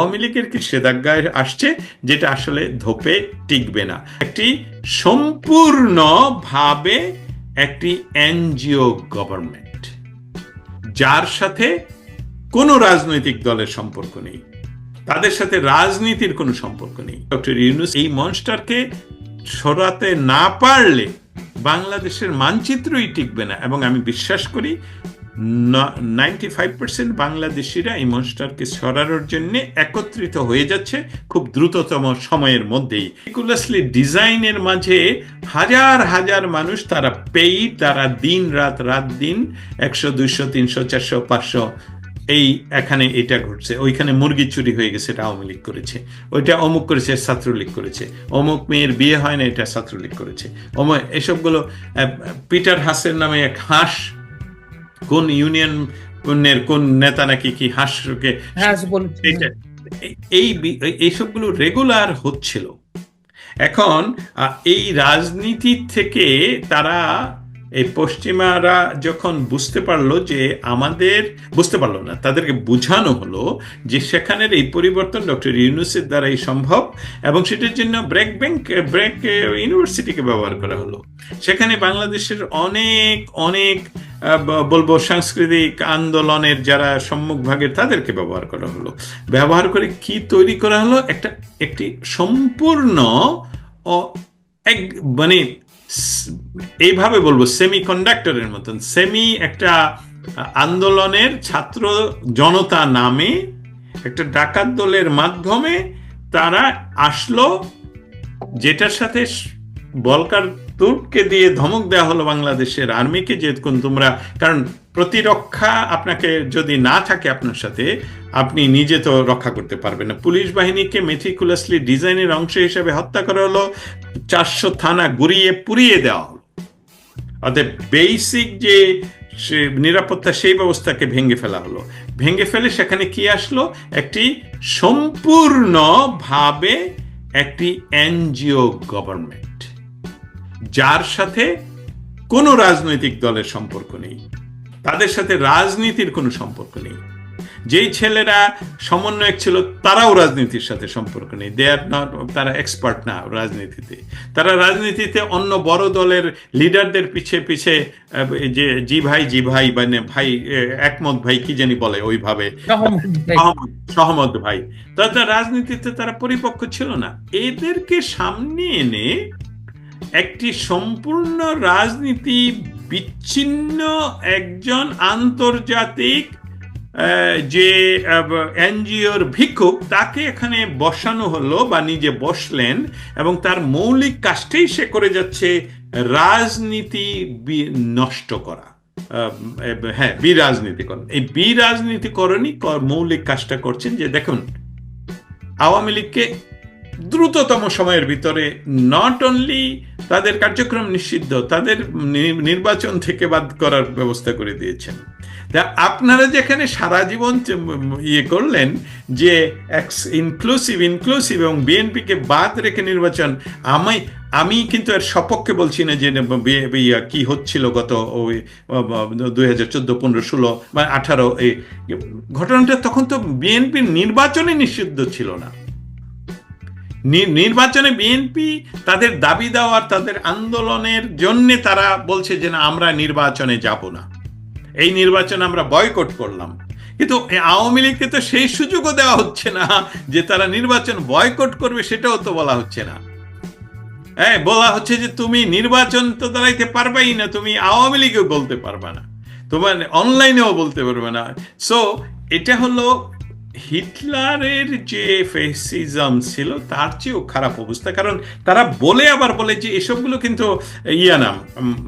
আওয়ামী লীগের কি শ্বেতাজ্ঞায় আসছে যেটা আসলে ধোপে টিকবে না। একটি সম্পূর্ণভাবে একটি এনজিও গভর্নমেন্ট, যার সাথে কোনো রাজনৈতিক দলের সম্পর্ক নেই, তাদের সাথে রাজনীতির কোনো সম্পর্ক নেই। ডক্টর ইউনুস এই মনস্টারকে সরাতে না পারলে বাংলাদেশের মানচিত্রই টিকবে না। এবং আমি বিশ্বাস করি নাইনটি ফাইভ পার্সেন্ট বাংলাদেশিরা এই মনস্টারকে সরানোর জন্য একত্রিত হয়ে যাচ্ছে খুব দ্রুততম সময়ের মধ্যেই। রিকুলাসলি ডিজাইনের মাঝে হাজার হাজার মানুষ তারা পেই, তারা দিন রাত রাত দিন একশো, দুইশো, তিনশো, চারশো, পাঁচশো, এই এখানে এটা ঘটছে। ওইখানে মুরগি চুরি হয়ে গেছে, এটা আওয়ামী লীগ করেছে। ওইটা অমুক করেছে ছাত্রলীগ করেছে। অমুক মেয়ের বিয়ে হয় না, এটা ছাত্রলীগ করেছে। অমুক এসবগুলো পিটার হাসের নামে এক হাঁস কোন ইউনিয়ন কোন নেতা নাকি কি হাসকে হ্যাঁ এই- এইসবগুলো রেগুলার হচ্ছিল। এখন এই রাজনীতি থেকে তারা এই পশ্চিমারা যখন বুঝতে পারল যে আমাদের, বুঝতে পারল না, তাদেরকে বোঝানো হলো যে সেখানের এই পরিবর্তন ডক্টর ইউনুসের দ্বারাই সম্ভব এবং সেটার জন্য ব্রেক ব্যাংক ব্রেক ইউনিভার্সিটিকে ব্যবহার করা হলো। সেখানে বাংলাদেশের অনেক অনেক বলব সাংস্কৃতিক আন্দোলনের যারা সম্মুখভাগের তাদেরকে ব্যবহার করা হলো। ব্যবহার করে কি তৈরি করা হলো? একটা, একটি সম্পূর্ণ এক মানে এইভাবে বলব সেমি কন্ডাক্টরের মতন। সেমি একটা আন্দোলনের ছাত্র জনতা নামে একটা ডাকাত দলের মাধ্যমে তারা আসলো, যেটার সাথে বলকার তুর্ককে দিয়ে ধমক দেওয়া হলো বাংলাদেশের আর্মিকে, যে তোমরা, কারণ প্রতিরক্ষা আপনাকে যদি না থাকে আপনার সাথে, আপনি নিজে তো রক্ষা করতে পারবেন না। পুলিশ বাহিনীকে মেথিকুলাসলি ডিজাইনের অংশ হিসেবে হত্যা করা হলো। চারশো থানা গুড়িয়ে পুড়িয়ে দেওয়া হলো। অতএব বেসিক যে নিরাপত্তা, সেই ব্যবস্থাকে ভেঙে ফেলা হলো। ভেঙে ফেলে সেখানে কি আসলো? একটি সম্পূর্ণভাবে একটি এনজিও গভর্নমেন্ট যার সাথে কোনো রাজনৈতিক দলের সম্পর্ক নেই। তাদের সাথে রাজনীতির কোনো সম্পর্ক নেই। যেই ছেলেরা সমন্বয়ক ছিল তারাও রাজনীতির সাথে সম্পর্ক নেই। দে আর নট তারা এক্সপার্ট না রাজনীতিতে। তারা রাজনীতিতে অন্য বড় দলের লিডারদের পিছে পিছে যে জি ভাই জি ভাই মানে ভাই একমত ভাই কি জানি বলে ওইভাবে। সহমত ভাই। তারা রাজনীতিতে তারা পরিপক্ক ছিল না। এদেরকে সামনে এনে একটি সম্পূর্ণ রাজনীতি বিচ্ছিন্ন একজন আন্তর্জাতিক যে এনজিওর ভিক্ষুক, তাকে এখানে বসানো হলো বা নিজে বসলেন এবং তার মৌলিক কাজটাই সে করে যাচ্ছে রাজনীতি নষ্ট করা। হ্যাঁ বিরাজনীতিকরণ এই বিরাজনীতিকরণই মৌলিক কাজটা করছেন যে, দেখুন, আওয়ামী লীগকে দ্রুততম সময়ের ভিতরে নট অনলি তাদের কার্যক্রম নিষিদ্ধ, তাদের নির্বাচন থেকে বাদ করার ব্যবস্থা করে দিয়েছেন। তা আপনারা যেখানে সারা জীবন ইয়ে করলেন যে ইনক্লুসিভ ইনক্লুসিভ এবং বিএনপিকে বাদ রেখে নির্বাচন, আমি আমি কিন্তু এর সপক্ষে বলছি না যে কি হচ্ছিল গত ওই দুই হাজার চোদ্দ, পনেরো, ষোলো বা আঠারো, এই, ঘটনাটা তখন তো বিএনপির নির্বাচনে নিষিদ্ধ ছিল নি- নির্বাচনে বিএনপি তাদের দাবি দেওয়ার, তাদের আন্দোলনের জন্যে তারা বলছে যে না, আমরা নির্বাচনে যাব না। এই নির্বাচন আমরা বয়কট করলাম। কিন্তু আওয়ামী লীগকে তো সেই সুযোগও দেওয়া হচ্ছে না যে তারা নির্বাচন বয়কট করবে, সেটাও তো বলা হচ্ছে না। হ্যাঁ বলা হচ্ছে যে তুমি নির্বাচন তো দাঁড়াইতে পারবেই না, তুমি আওয়ামী লীগও বলতে পারবে না। তোমার অনলাইনেও বলতে পারবে না। সো এটা হলো হিটলারের যে ফেসিজম ছিল, তার চেয়েও খারাপ অবস্থা। কারণ তারা বলে আবার বলে যে এসবগুলো কিন্তু ইয়া নাম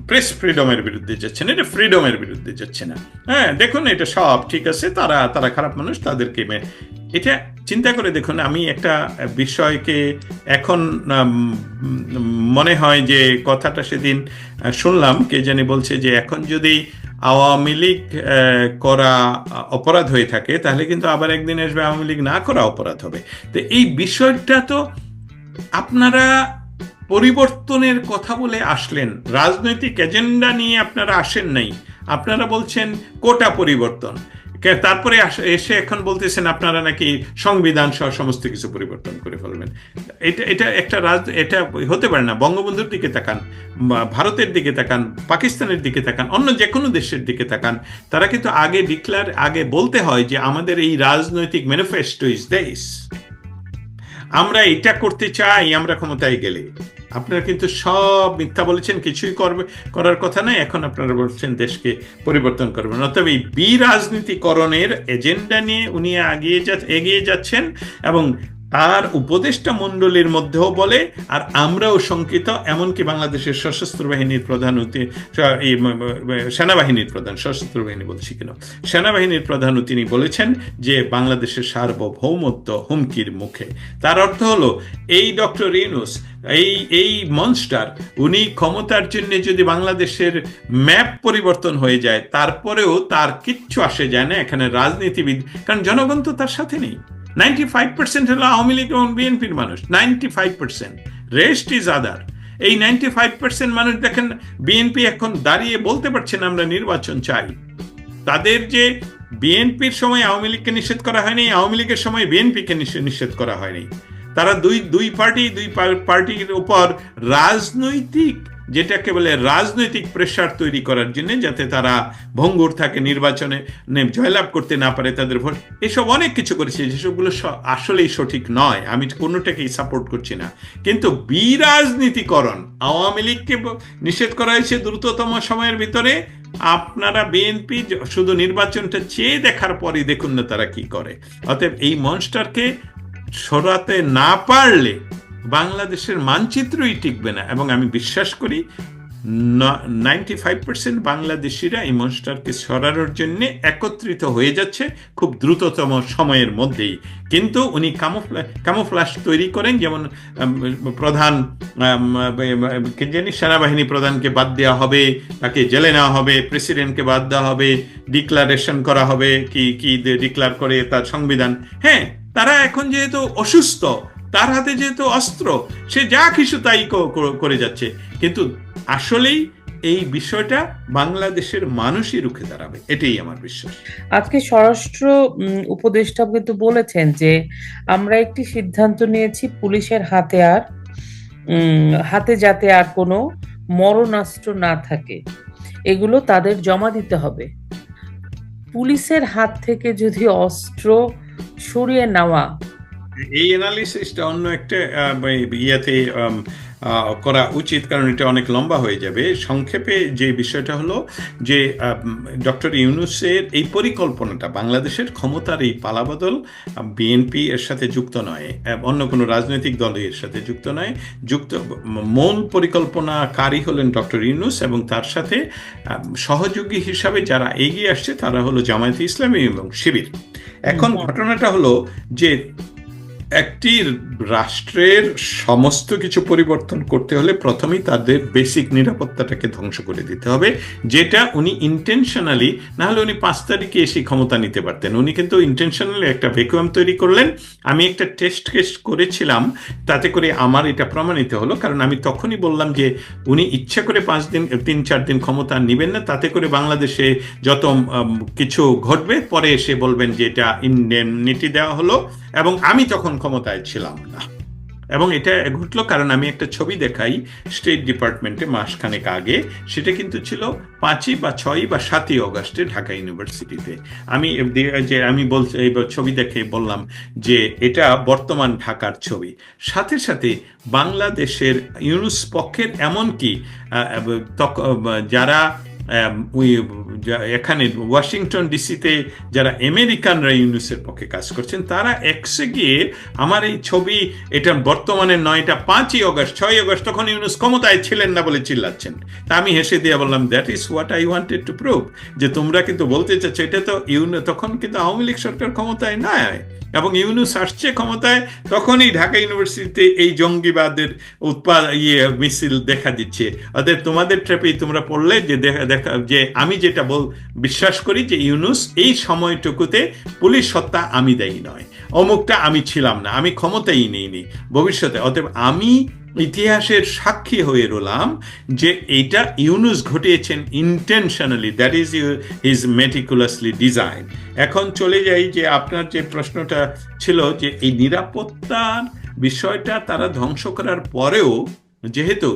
প্রেস ফ্রিডমের বিরুদ্ধে যাচ্ছে না, এটা ফ্রিডমের বিরুদ্ধে যাচ্ছে না। হ্যাঁ দেখুন, এটা সব ঠিক আছে, তারা তারা খারাপ মানুষ, তাদেরকে এটা চিন্তা করে দেখুন, আমি একটা বিষয়কে এখন মনে হয় যে কথাটা সেদিন শুনলাম, কে জানি বলছে যে এখন যদি আওয়ামী লীগ করা অপরাধ হয়ে থাকে, তাহলে কিন্তু আবার একদিন আসবে আওয়ামী লীগ না করা অপরাধ হবে। তো এই বিষয়টা তো আপনারা পরিবর্তনের কথা বলে আসলেন। রাজনৈতিক এজেন্ডা নিয়ে আপনারা আসেন নাই। আপনারা বলছেন কোটা পরিবর্তন। তারপরে এসে এখন বলতেছেন আপনারা নাকি সংবিধান সহ সমস্ত কিছু পরিবর্তন করে ফেলবেন। এটা এটা একটা রাজ, এটা হতে পারে না। বঙ্গবন্ধুর দিকে তাকান ভারতের দিকে তাকান, পাকিস্তানের দিকে তাকান, অন্য যে কোনো দেশের দিকে তাকান, তারা কিন্তু আগে ডিক্লার, আগে বলতে হয় যে আমাদের এই রাজনৈতিক ম্যানিফেস্টো ইজ দেশ আমরা এটা করতে চাই, আমরা ক্ষমতায় গেলে। আপনারা কিন্তু সব মিথ্যা বলেছেন, কিছুই করবে, করার কথা নাই। এখন আপনারা বলছেন দেশকে পরিবর্তন করবেন। অতএব এই বিরাজনীতিকরণের এজেন্ডা নিয়ে উনি এগিয়ে যা, এগিয়ে যাচ্ছেন এবং তার উপদেষ্টা মণ্ডলীর মধ্যেও বলে, আর আমরাও শঙ্কিত, এমনকি বাংলাদেশের সশস্ত্র বাহিনীর প্রধান সেনাবাহিনীর প্রধান, সশস্ত্র বাহিনী বলছি কেন সেনাবাহিনীর প্রধানও তিনি বলেছেন যে বাংলাদেশের সার্বভৌমত্ব হুমকির মুখে। তার অর্থ হলো, এই ডক্টর ইউনুস, এই এই মনস্টার, উনি ক্ষমতার জন্য যদি বাংলাদেশের ম্যাপ পরিবর্তন হয়ে যায়, তারপরেও তার কিচ্ছু আসে যায় না এখানে রাজনীতিবিদ, কারণ জনগণ তো তার সাথে নেই। নাইনটি ফাইভ পার্সেন্ট হলো আওয়ামী লীগ এবং বিএনপির মানুষ ninety five percent rest is other এই নাইনটি ফাইভ পার্সেন্ট মানুষ দেখেন, বিএনপি এখন দাঁড়িয়ে বলতে পারছে না, আমরা নির্বাচন চাই। তাদের যে বিএনপির সময় আওয়ামী লীগকে নিষেধ করা হয়নি, আওয়ামী লীগের সময় বিএনপিকে নিষেধ করা হয়নি। তারা দুই দুই পার্টি, দুই পার্টির উপর রাজনৈতিক যেটাকে বলে রাজনৈতিক প্রেশার তৈরি করার জন্য যাতে তারা ভঙ্গুর থাকে, নির্বাচনে জয়লাভ করতে না পারে তাদের ভোট। এসব অনেক কিছু করেছে, যেসবগুলো আসলেই সঠিক নয়। আমি কোনোটাকেই সাপোর্ট করছি না। কিন্তু বিরাজনীতিকরণ, আওয়ামী লীগকে নিষেধ করা হয়েছে দ্রুততম সময়ের ভিতরে। আপনারা বিএনপি শুধু নির্বাচনটা চেয়ে দেখার পরই দেখুন না তারা কি করে। অতএব এই মনস্টারকে সরাতে না পারলে বাংলাদেশের মানচিত্রই টিকবে না। এবং আমি বিশ্বাস করি নাইনটি ফাইভ পার্সেন্ট বাংলাদেশিরা এই মনস্টারকে সরানোর জন্য একত্রিত হয়ে যাচ্ছে খুব দ্রুততম সময়ের মধ্যেই। কিন্তু উনি কামোফ্লা কামোফ্লাশ তৈরি করেন, যেমন প্রধান জানি, সেনাবাহিনী প্রধানকে বাদ দেওয়া হবে, তাকে জেলে নেওয়া হবে, প্রেসিডেন্টকে বাদ দেওয়া হবে, ডিক্লারেশন করা হবে, কি কি ডিক্লার করে তার সংবিধান। হ্যাঁ তারা এখন যেহেতু অসুস্থ তার হাতে যেহেতু অস্ত্র, সে যা কিছু তাই করে যাচ্ছে। কিন্তু আসলেই এই বিষয়টা বাংলাদেশের মানুষই রুখে দাঁড়াবে, এটাই আমার বিশ্বাস। আজকে স্বরাষ্ট্র উপদেষ্টা কিন্তু বলেছেন যে, আমরা একটি সিদ্ধান্ত নিয়েছি, পুলিশের হাতে আর হাতে যাতে আর কোনো মরণাস্ত্র না থাকে, এগুলো তাদের জমা দিতে হবে। পুলিশের হাত থেকে যদি অস্ত্র সরিয়ে নেওয়া এই অ্যানালিসিসটা অন্য একটা ইয়াতে করা উচিত কারণ এটা অনেক লম্বা হয়ে যাবে। সংক্ষেপে যে বিষয়টা হলো যে ডক্টর ইউনুসের এই পরিকল্পনাটা বাংলাদেশের ক্ষমতার এই পালাবদল বিএনপি এর সাথে যুক্ত নয় অন্য কোনো রাজনৈতিক দল এর সাথে যুক্ত নয় যুক্ত মূল পরিকল্পনাকারী হলেন ডক্টর ইউনুস এবং তার সাথে সহযোগী হিসাবে যারা এগিয়ে আসছে তারা হলো জামায়াতে ইসলামী এবং শিবির। এখন ঘটনাটা হলো যে একটি রাষ্ট্রের সমস্ত কিছু পরিবর্তন করতে হলে প্রথমেই তাদের বেসিক নিরাপত্তাটাকে ধ্বংস করে দিতে হবে, যেটা উনি ইন্টেনশনালি না হলে উনি পাঁচ তারিখে এসে ক্ষমতা নিতে পারতেন। উনি কিন্তু ইন্টেনশনালি একটা ভ্যাকুয়াম তৈরি করলেন। আমি একটা টেস্ট কেস করেছিলাম, তাতে করে আমার এটা প্রমাণিত হলো, কারণ আমি তখনই বললাম যে উনি ইচ্ছা করে পাঁচ দিন, তিন, চার দিন ক্ষমতা নেবেন না, তাতে করে বাংলাদেশে যত কিছু ঘটবে, পরে এসে বলবেন যে এটা ইন্ডেমনিটি দেওয়া হলো। এবং আমি তখন ক্ষমতায় ছিলাম না। এবং এটা ঘটলো কারণ আমি একটা ছবি দেখাই স্টেট ডিপার্টমেন্টে মাসখানেক আগে। সেটা কিন্তু ছিল পাঁচই বা ছয়ই বা সাতই অগস্টে ঢাকা ইউনিভার্সিটিতে আমি যে আমি বল ছবি দেখে বললাম যে এটা বর্তমান ঢাকার ছবি। সাথে সাথে বাংলাদেশের ইউনুস পক্ষের এমনকি যারা এখানে ওয়াশিংটন ডিসিতে যারা আমেরিকানরা ইউনুসের পক্ষে কাজ করছেন, তারা এক্সে গিয়ে আমার এই ছবি, এটা বর্তমানে নয়টা পাঁচই অগস্ট ছয় অগস্ট, তখন ইউনুস ক্ষমতায় ছিলেন না বলে চিল্লাচ্ছেন। তা আমি হেসে দিয়ে বললাম that is what I wanted to prove যে তোমরা কিন্তু বলতে চাচ্ছ, এটা তো ইউন তখন কিন্তু আওয়ামী লীগ সরকার ক্ষমতায় নয় এবং ইউনুস আসছে ক্ষমতায়, তখনই ঢাকা ইউনিভার্সিটিতে এই জঙ্গিবাদের উৎপাদ ইয়ে মিছিল দেখা দিচ্ছে। অতএব তোমাদের ট্র্যাপেই তোমরা পড়লে যে দেখা দেখা, যে আমি যেটা বল, বিশ্বাস করি যে ইউনুস এই সময়টুকুতে পুলিশ হত্যা আমি দেই নয়। অমুকটা আমি ছিলাম না, আমি ক্ষমতাই নেইনি ভবিষ্যতে। অতএব আমি ইতিহাসের সাক্ষী হয়ে রলাম যে এটা Yunus ঘটিয়েছেন intentionally that is you is meticulously design এখন চলে যাই যে আপনার যে প্রশ্নটা ছিল যে এই নিরাপত্তার বিষয়টা তারা ধ্বংস করার পরেও, যেহেতু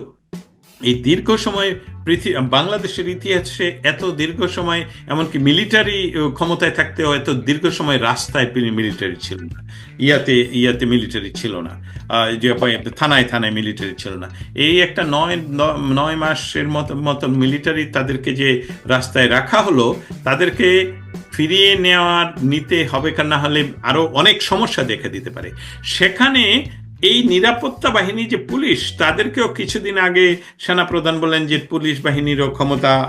এই দীর্ঘ সময় পৃথিবী বাংলাদেশের ইতিহাসে এত দীর্ঘ সময়, এমনকি মিলিটারি ক্ষমতায় থাকতেও এত দীর্ঘ সময় রাস্তায় মিলিটারি ছিল না। ইয়াতে ইয়াতে মিলিটারি ছিল না। যে থানায় থানায় মিলিটারি ছিল না। এই একটা নয় নয় মাসের মতো, মতন মিলিটারি তাদেরকে যে রাস্তায় রাখা হলো, তাদেরকে ফিরিয়ে নেওয়ার নিতে হবে কার না হলে আরও অনেক সমস্যা দেখা দিতে পারে। সেখানে এই নিরাপত্তা বাহিনী যে পুলিশ তাদেরকেও কিছুদিন আগে সেনাপ্রধান বলেন যে পুলিশ বাহিনীরও ক্ষমতা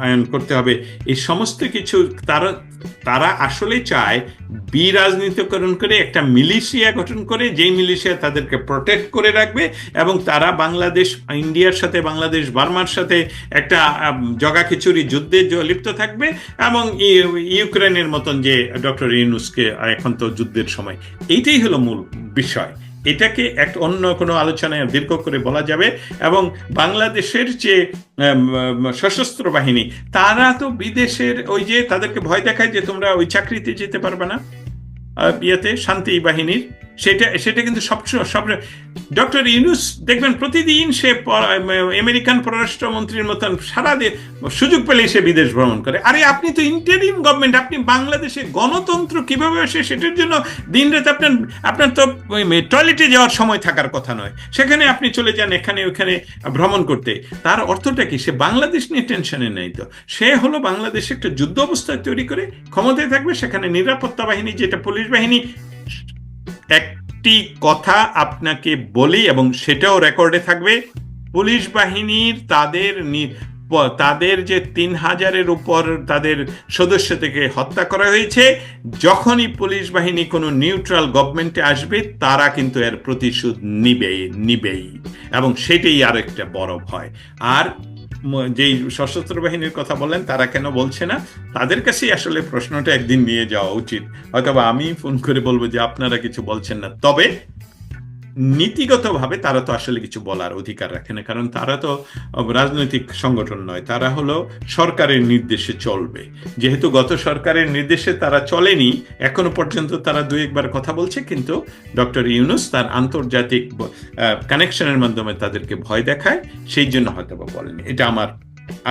আয়ন করতে হবে। এই সমস্ত কিছু তারা তারা আসলে চায় বিরাজনীতিকরণ করে একটা মিলিশিয়া গঠন করে যেই মিলিশিয়া তাদেরকে প্রোটেক্ট করে রাখবে এবং তারা বাংলাদেশ ইন্ডিয়ার সাথে বাংলাদেশ বার্মার সাথে একটা আম, জগাখিচুড়ি যুদ্ধে লিপ্ত থাকবে এবং ইউ- ইউক্রেনের মতন যে ডক্টর ইউনুসকে এখন তো যুদ্ধের সময়। এইটাই হলো মূল বিষয়। এটাকে এক অন্য কোনো আলোচনায় দীর্ঘ করে বলা যাবে এবং বাংলাদেশের যে সশস্ত্র বাহিনী, তারা তো বিদেশের ওই যে তাদেরকে ভয় দেখায় যে তোমরা ওই চাকরিতে যেতে পারবে না ইয়েতে, শান্তি বাহিনীর। সেটা সেটা কিন্তু সব সব ডক্টর ইউনুস দেখবেন প্রতিদিন সে আমেরিকান পররাষ্ট্রমন্ত্রীর মতন সারা সুযোগ পেলে সে বিদেশ ভ্রমণ করে। আরে আপনি তো ইন্টারিম গভর্নমেন্ট আপনি বাংলাদেশে গণতন্ত্র কীভাবে আসে সেটার জন্য দিন রাত আপনার আপনার তো টয়লেটে যাওয়ার সময় থাকার কথা নয়। সেখানে আপনি চলে যান এখানে, ওখানে ভ্রমণ করতে। তার অর্থটা কি? সে বাংলাদেশ নিয়ে টেনশনে নেই তো। সে হলো বাংলাদেশে একটা যুদ্ধ অবস্থা তৈরি করে, ক্ষমতায় থাকবে, সেখানে নিরাপত্তা বাহিনী, যেটা পুলিশ বাহিনী একটি কথা আপনাকে বলি এবং সেটাও রেকর্ডে থাকবে। পুলিশ বাহিনীর তাদের তাদের যে তিন হাজারের উপর তাদের সদস্য থেকে হত্যা করা হয়েছে, যখনই পুলিশ বাহিনী কোনো নিউট্রাল গভর্নমেন্টে আসবে, তারা কিন্তু এর প্রতিশোধ নিবেই নিবেই। এবং সেটাই আর একটা বড় ভয়। আর যেই সশস্ত্র বাহিনীর কথা বলেন তারা কেন বলছে না? তাদের কাছেই আসলে প্রশ্নটা একদিন নিয়ে যাওয়া উচিত। হয়তো আমি ফোন করে বলব যে আপনারা কিছু বলছেন না। তবে নীতিগতভাবে তারা তো আসলে কিছু বলার অধিকার রাখে না, কারণ তারা তো রাজনৈতিক সংগঠন নয়, তারা হলো সরকারের নির্দেশে চলবে। যেহেতু গত সরকারের নির্দেশে তারা চলেনি, এখনও পর্যন্ত তারা দু একবার কথা বলছে, কিন্তু ডক্টর ইউনুস তার আন্তর্জাতিক কানেকশনের মাধ্যমে তাদেরকে ভয় দেখায়, সেই জন্য হয়তো বলেনি এটা আমার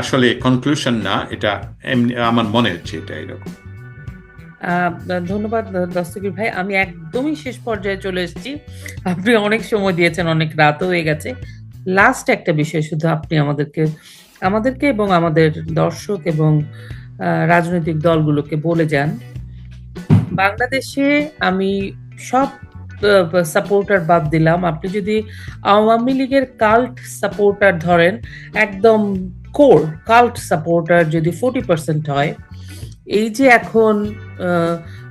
আসলে কনক্লুশন না, এটা এমনি, আমার মনে হচ্ছে এটা এরকম। ধন্যবাদ, দস্তগীর ভাই। আমি একদমই শেষ পর্যায়ে চলে এসেছি। আপনি অনেক সময় দিয়েছেন, অনেক রাতও হয়ে গেছে। লাস্ট একটা বিষয় শুধু আপনি আমাদেরকে আমাদেরকে এবং আমাদের দর্শক এবং রাজনৈতিক দলগুলোকে বলে যান। বাংলাদেশে আমি সব সাপোর্টার বাদ দিলাম। আপনি যদি আওয়ামী লীগের কাল্ট সাপোর্টার ধরেন, একদম কোর কাল্ট সাপোর্টার যদি ফোর্টি পার্সেন্ট হয় এই যে এখন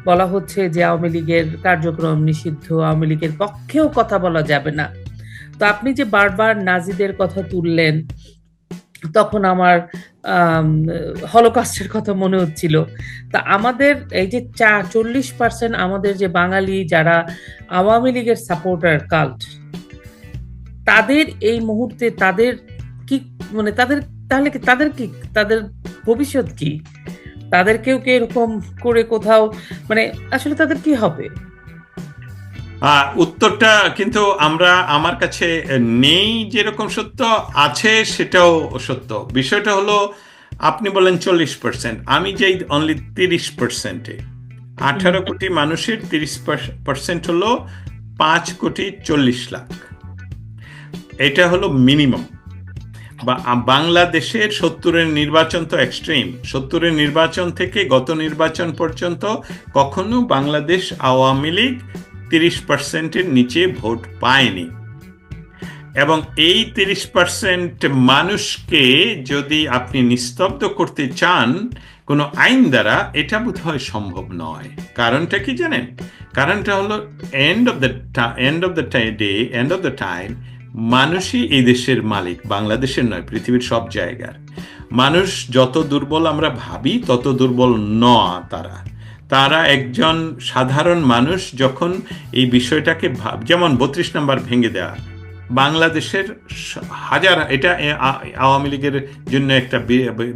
বলা হচ্ছে যে আওয়ামী লীগের কার্যক্রম নিষিদ্ধ, আওয়ামী লীগের পক্ষেও কথা বলা যাবে না। তো আপনি যে বারবার নাজিদের কথা তুললেন, তখন আমার হলোকাস্টের কথা মনে হচ্ছিল। তা আমাদের এই যে চা, চল্লিশ পার্সেন্ট আমাদের যে বাঙালি যারা আওয়ামী লীগের সাপোর্টার কাল্ট তাদের এই মুহূর্তে তাদের কি মানে তাদের, তাহলে কি, তাদের কি, তাদের ভবিষ্যৎ কি? তাদেরকেও কি এরকম করে কোথাও মানে আসলে তাদের কি হবে? উত্তরটা কিন্তু আমরা আমার কাছে নেই যেরকম সত্য আছে সেটাও সত্য। বিষয়টা হলো আপনি বলেন চল্লিশ পার্সেন্ট আমি যাই অনলি তিরিশ পার্সেন্টে আঠারো কোটি মানুষের তিরিশ পার্সেন্ট হলো পাঁচ কোটি চল্লিশ লাখ। এটা হলো মিনিমাম বা বাংলাদেশের সত্তরের নির্বাচন তো এক্সট্রিম সত্তরের নির্বাচন থেকে গত নির্বাচন পর্যন্ত কখনো বাংলাদেশ আওয়ামী লীগ তিরিশ পার্সেন্টের নিচে ভোট পায়নি। এবং এই তিরিশ পার্সেন্ট মানুষকে যদি আপনি নিস্তব্ধ করতে চান কোনো আইন দ্বারা, এটা বোধ হয় সম্ভব নয়। কারণটা কি জানেন? কারণটা হলো end of the end of the day end of the time মানুষই এই দেশের মালিক, বাংলাদেশের নয়, পৃথিবীর সব জায়গার মানুষ যত দুর্বল আমরা ভাবি, তত দুর্বল ন তারা তারা একজন সাধারণ মানুষ যখন এই বিষয়টাকে ভাব যেমন বত্রিশ নাম্বার ভেঙে দেওয়া বাংলাদেশের হাজার এটা আওয়ামী লীগের জন্য একটা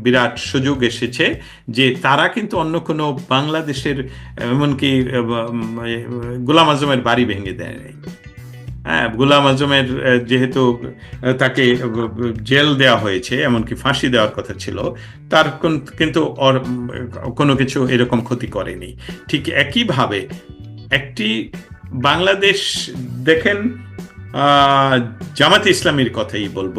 বিরাট সুযোগ এসেছে যে তারা কিন্তু অন্য কোনো বাংলাদেশের এমনকি গোলাম আজমের বাড়ি ভেঙে দেয়। হ্যাঁ গুলাম আজমের যেহেতু তাকে জেল দেওয়া হয়েছে, এমনকি ফাঁসি দেওয়ার কথা ছিল, তার কোন- কিন্তু কোনো কিছু এরকম ক্ষতি করেনি। ঠিক একইভাবে একটি বাংলাদেশ দেখেন জামাতে ইসলামীর কথাই বলব।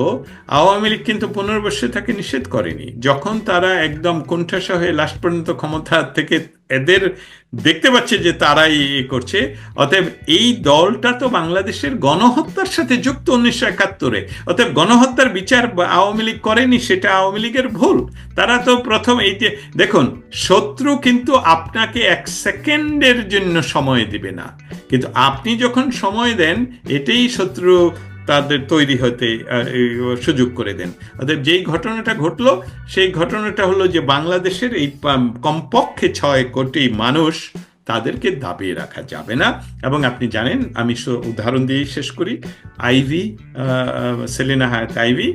আওয়ামী লীগ কিন্তু পুনর্বর্ষে তাকে নিষেধ করেনি। যখন তারা একদম কোণঠাসা হয়ে লাস্ট পর্যন্ত ক্ষমতা থেকে এদের দেখতে পাচ্ছে যে তারাই করছে, অতএব এই দলটা তো বাংলাদেশের গণহত্যার সাথে যুক্ত উনিশশো একাত্তরে। অতএব গণহত্যার বিচার আওয়ামী লীগ করেনি, সেটা আওয়ামী লীগের ভুল। তারা তো প্রথম এই যে, দেখুন, শত্রু কিন্তু আপনাকে এক সেকেন্ডের জন্য সময় দিবে না। কিন্তু আপনি যখন সময় দেন, এটাই শত্রু তাদের তৈরি হতে সুযোগ করে দেন। অতএব যেই ঘটনাটা ঘটলো, সেই ঘটনাটা হলো যে বাংলাদেশের এই কমপক্ষে ছয় কোটি মানুষ তাদেরকে দাবিয়ে রাখা যাবে না। এবং আপনি জানেন, আমি উদাহরণ দিয়ে শেষ করি, আইভি সেলিনা হায়াত আইভি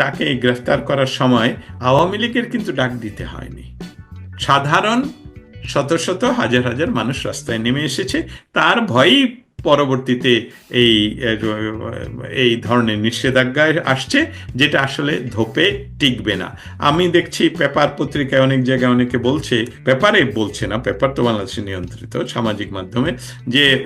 তাকে গ্রেফতার করার সময় আওয়ামী লীগের কিন্তু ডাক দিতে হয়নি। সাধারণ শত শত হাজার হাজার মানুষ রাস্তায় নেমে এসেছে। তার ভয়েই পরবর্তীতে এই এই ধরনের নিষেধাজ্ঞা আসছে, যেটা আসলে ধোপে টিকবে না। আমি দেখছি পেপার পত্রিকায় অনেক জায়গায় অনেকে বলছে, পেপারে বলছে না, পেপার তো বাংলাদেশে নিয়ন্ত্রিত সামাজিক মাধ্যমে, যে,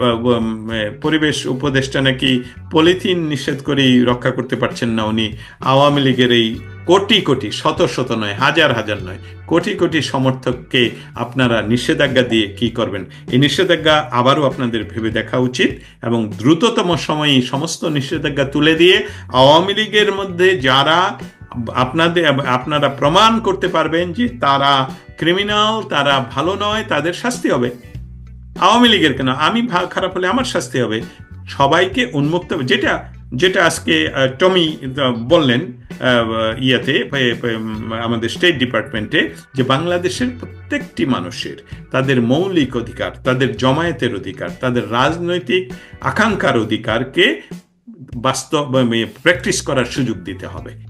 পরিবেশ উপদেষ্টা নাকি পলিথিন নিষেধ করেই রক্ষা করতে পারছেন না উনি। আওয়ামী লীগের এই কোটি কোটি, শত শত নয়, হাজার হাজার নয়, কোটি কোটি সমর্থককে আপনারা নিষেধাজ্ঞা দিয়ে কি করবেন? এই নিষেধাজ্ঞা আবারও আপনাদের ভেবে দেখা উচিত এবং দ্রুততম সময়ে সমস্ত নিষেধাজ্ঞা তুলে দিয়ে আওয়ামী লীগের মধ্যে যারা আপনাদের, আপনারা প্রমাণ করতে পারবেন যে তারা ক্রিমিনাল তারা ভালো নয়, তাদের শাস্তি হবে। আওয়ামী লীগের কেন? আমি খারাপ হলে আমার শাস্তি হবে। সবাইকে উন্মুক্ত যেটা যেটা আজকে টমি বললেন ইয়াতে আমাদের স্টেট ডিপার্টমেন্টে যে বাংলাদেশের প্রত্যেকটি মানুষের তাদের মৌলিক অধিকার, তাদের জমায়েতের অধিকার, তাদের রাজনৈতিক আকাঙ্ক্ষার অধিকারকে বাস্তব প্র্যাকটিস করার সুযোগ দিতে হবে।